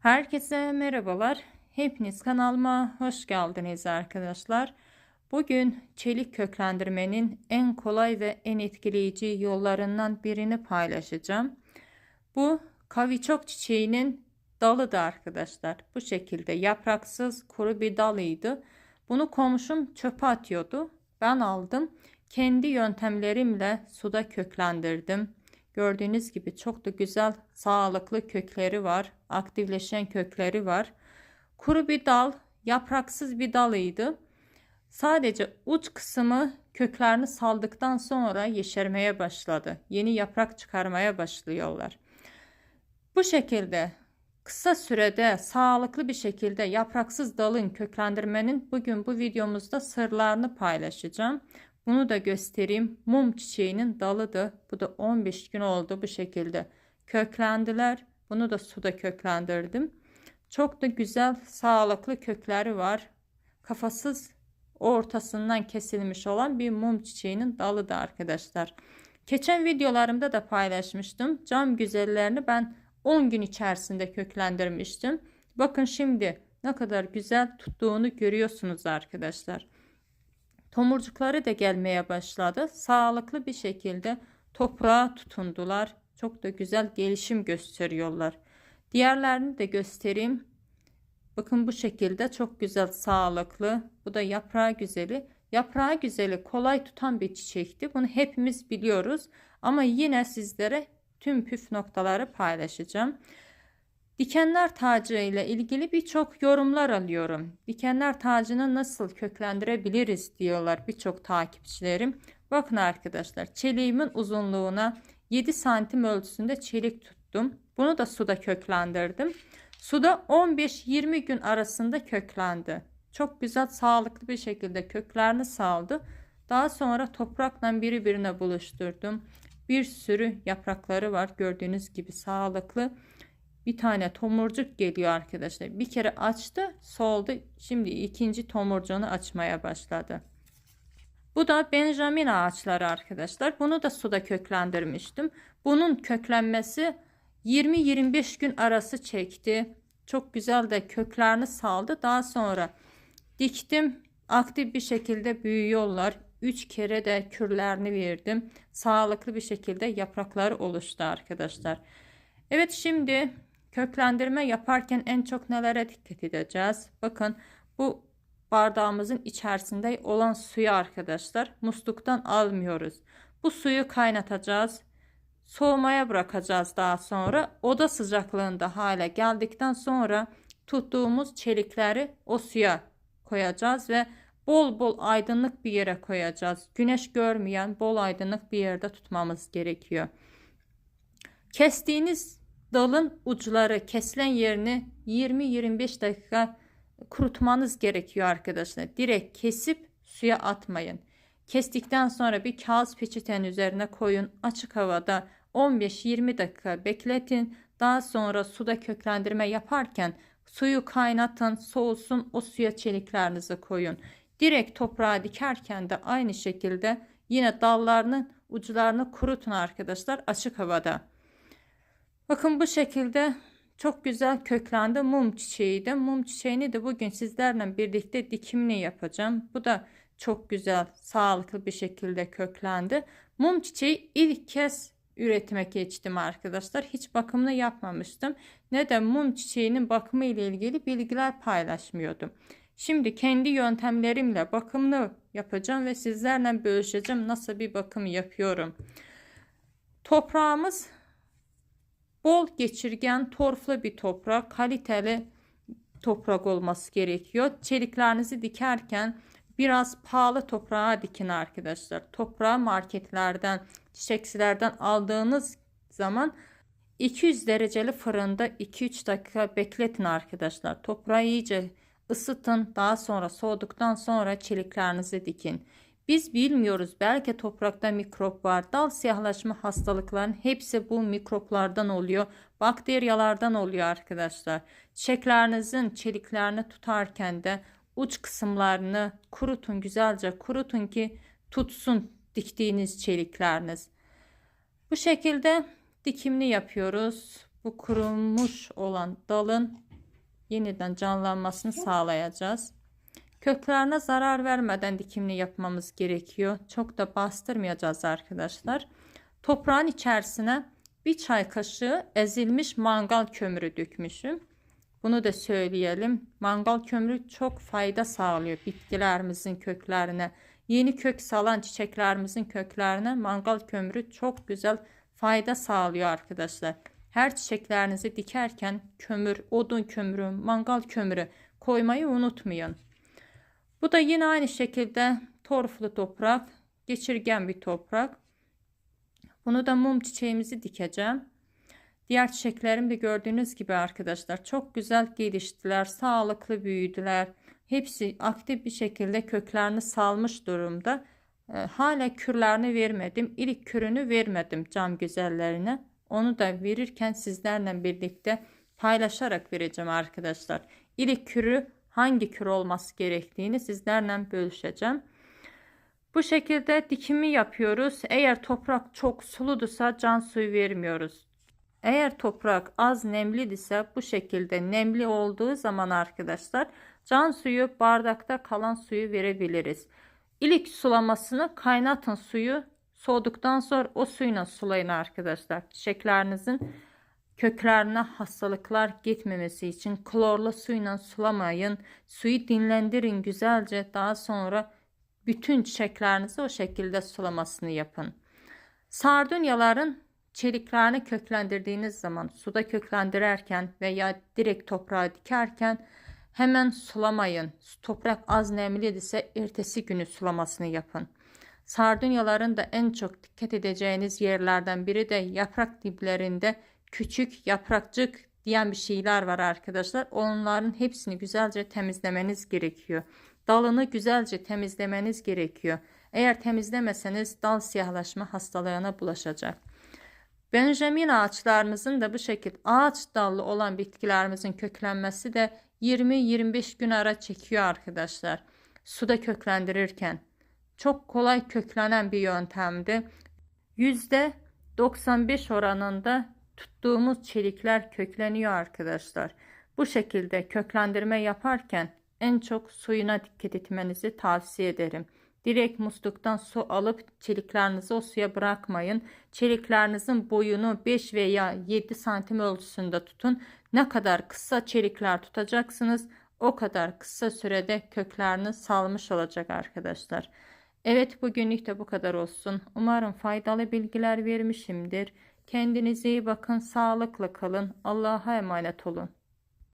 Herkese merhabalar. Hepiniz kanalıma hoş geldiniz arkadaşlar. Bugün çelik köklendirmenin en kolay ve en etkileyici yollarından birini paylaşacağım. Bu kaviçok çiçeğinin dalı da arkadaşlar. Bu şekilde yapraksız kuru bir dalıydı. Bunu komşum çöpe atıyordu. Ben aldım. Kendi yöntemlerimle suda köklendirdim. Gördüğünüz gibi çok da güzel sağlıklı kökleri var. Aktifleşen kökleri var. Kuru bir dal, yapraksız bir dalıydı. Sadece uç kısmı köklerini saldıktan sonra yeşermeye başladı. Yeni yaprak çıkarmaya başlıyorlar. Bu şekilde kısa sürede sağlıklı bir şekilde yapraksız dalın köklendirmenin bugün bu videomuzda sırlarını paylaşacağım. Bunu da göstereyim. Mum çiçeğinin dalıdı. Bu da 15 gün oldu bu şekilde. Köklendiler. Bunu da suda köklendirdim. Çok da güzel sağlıklı kökleri var. Kafasız ortasından kesilmiş olan bir mum çiçeğinin dalı da arkadaşlar. Geçen videolarımda da paylaşmıştım. Cam güzellerini ben 10 gün içerisinde köklendirmiştim. Bakın şimdi ne kadar güzel tuttuğunu görüyorsunuz arkadaşlar. Tomurcukları da gelmeye başladı. Sağlıklı bir şekilde toprağa tutundular. Çok da güzel gelişim gösteriyorlar. Diğerlerini de göstereyim. Bakın bu şekilde çok güzel sağlıklı. Bu da yaprağı güzeli. Yaprağı güzeli kolay tutan bir çiçekti. Bunu hepimiz biliyoruz. Ama yine sizlere tüm püf noktaları paylaşacağım. Dikenler tacı ile ilgili birçok yorumlar alıyorum. Dikenler tacını nasıl köklendirebiliriz diyorlar birçok takipçilerim. Bakın arkadaşlar çeliğimin uzunluğuna 7 santim ölçüsünde çelik tuttum. Bunu da suda köklendirdim. Suda 15-20 gün arasında köklendi. Çok güzel sağlıklı bir şekilde köklerini saldı. Daha sonra toprakla birbirine buluşturdum. Bir sürü yaprakları var gördüğünüz gibi sağlıklı bir tane tomurcuk geliyor arkadaşlar. Bir kere açtı, soldu. Şimdi ikinci tomurcuğunu açmaya başladı. Bu da Benjamin ağaçları arkadaşlar. Bunu da suda köklendirmiştim. Bunun köklenmesi 20-25 gün arası çekti. Çok güzel de köklerini saldı. Daha sonra diktim. Aktif bir şekilde büyüyorlar. 3 kere de kürlerini verdim. Sağlıklı bir şekilde yaprakları oluştu arkadaşlar. Evet şimdi Köklendirme yaparken en çok nelere dikkat edeceğiz? Bakın bu bardağımızın içerisinde olan suyu arkadaşlar musluktan almıyoruz. Bu suyu kaynatacağız. Soğumaya bırakacağız daha sonra. Oda sıcaklığında hale geldikten sonra tuttuğumuz çelikleri o suya koyacağız ve bol bol aydınlık bir yere koyacağız. Güneş görmeyen bol aydınlık bir yerde tutmamız gerekiyor. Kestiğiniz dalın uçları kesilen yerini 20-25 dakika kurutmanız gerekiyor arkadaşlar. Direkt kesip suya atmayın. Kestikten sonra bir kağıt peçetenin üzerine koyun. Açık havada 15-20 dakika bekletin. Daha sonra suda köklendirme yaparken suyu kaynatın, soğusun. O suya çeliklerinizi koyun. Direkt toprağa dikerken de aynı şekilde yine dallarının uçlarını kurutun arkadaşlar açık havada. Bakın bu şekilde çok güzel köklendi mum çiçeği de. Mum çiçeğini de bugün sizlerle birlikte dikimini yapacağım. Bu da çok güzel sağlıklı bir şekilde köklendi. Mum çiçeği ilk kez üretime geçtim arkadaşlar. Hiç bakımını yapmamıştım. Neden mum çiçeğinin bakımı ile ilgili bilgiler paylaşmıyordum. Şimdi kendi yöntemlerimle bakımını yapacağım ve sizlerle bölüşeceğim nasıl bir bakım yapıyorum. Toprağımız Bol geçirgen, torflu bir toprak, kaliteli toprak olması gerekiyor. Çeliklerinizi dikerken biraz pahalı toprağa dikin arkadaşlar. Toprağı marketlerden, çiçekçilerden aldığınız zaman 200 dereceli fırında 2-3 dakika bekletin arkadaşlar. Toprağı iyice ısıtın. Daha sonra soğuduktan sonra çeliklerinizi dikin. Biz bilmiyoruz belki toprakta mikrop var. Dal siyahlaşma hastalıkların hepsi bu mikroplardan oluyor. Bakteriyalardan oluyor arkadaşlar. Çiçeklerinizin çeliklerini tutarken de uç kısımlarını kurutun güzelce kurutun ki tutsun diktiğiniz çelikleriniz. Bu şekilde dikimini yapıyoruz. Bu kurumuş olan dalın yeniden canlanmasını sağlayacağız. Köklerine zarar vermeden dikimini yapmamız gerekiyor. Çok da bastırmayacağız arkadaşlar. Toprağın içerisine bir çay kaşığı ezilmiş mangal kömürü dökmüşüm. Bunu da söyleyelim. Mangal kömürü çok fayda sağlıyor bitkilerimizin köklerine. Yeni kök salan çiçeklerimizin köklerine mangal kömürü çok güzel fayda sağlıyor arkadaşlar. Her çiçeklerinizi dikerken kömür, odun kömürü, mangal kömürü koymayı unutmayın. Bu da yine aynı şekilde torflu toprak, geçirgen bir toprak. Bunu da mum çiçeğimizi dikeceğim. Diğer çiçeklerim de gördüğünüz gibi arkadaşlar çok güzel geliştiler, sağlıklı büyüdüler. Hepsi aktif bir şekilde köklerini salmış durumda. E, hala kürlerini vermedim. İlk kürünü vermedim cam güzellerine. Onu da verirken sizlerle birlikte paylaşarak vereceğim arkadaşlar. İlk kürü hangi kür olması gerektiğini sizlerle bölüşeceğim. Bu şekilde dikimi yapıyoruz. Eğer toprak çok suluduysa can suyu vermiyoruz. Eğer toprak az nemliyse bu şekilde nemli olduğu zaman arkadaşlar can suyu bardakta kalan suyu verebiliriz. İlk sulamasını kaynatın suyu soğuduktan sonra o suyla sulayın arkadaşlar. Çiçeklerinizin köklerine hastalıklar gitmemesi için klorlu suyla sulamayın. Suyu dinlendirin güzelce daha sonra bütün çiçeklerinizi o şekilde sulamasını yapın. Sardunyaların çeliklerini köklendirdiğiniz zaman suda köklendirerken veya direkt toprağa dikerken hemen sulamayın. Toprak az nemli ise ertesi günü sulamasını yapın. Sardunyaların da en çok dikkat edeceğiniz yerlerden biri de yaprak diplerinde küçük yaprakçık diyen bir şeyler var arkadaşlar. Onların hepsini güzelce temizlemeniz gerekiyor. Dalını güzelce temizlemeniz gerekiyor. Eğer temizlemeseniz dal siyahlaşma hastalığına bulaşacak. Benjamin ağaçlarımızın da bu şekilde ağaç dallı olan bitkilerimizin köklenmesi de 20-25 gün ara çekiyor arkadaşlar. Suda köklendirirken çok kolay köklenen bir yöntemdi. %95 oranında tuttuğumuz çelikler kökleniyor arkadaşlar. Bu şekilde köklendirme yaparken en çok suyuna dikkat etmenizi tavsiye ederim. Direkt musluktan su alıp çeliklerinizi o suya bırakmayın. Çeliklerinizin boyunu 5 veya 7 santim ölçüsünde tutun. Ne kadar kısa çelikler tutacaksınız o kadar kısa sürede köklerini salmış olacak arkadaşlar. Evet bugünlük de bu kadar olsun. Umarım faydalı bilgiler vermişimdir. Kendinize iyi bakın, sağlıklı kalın. Allah'a emanet olun.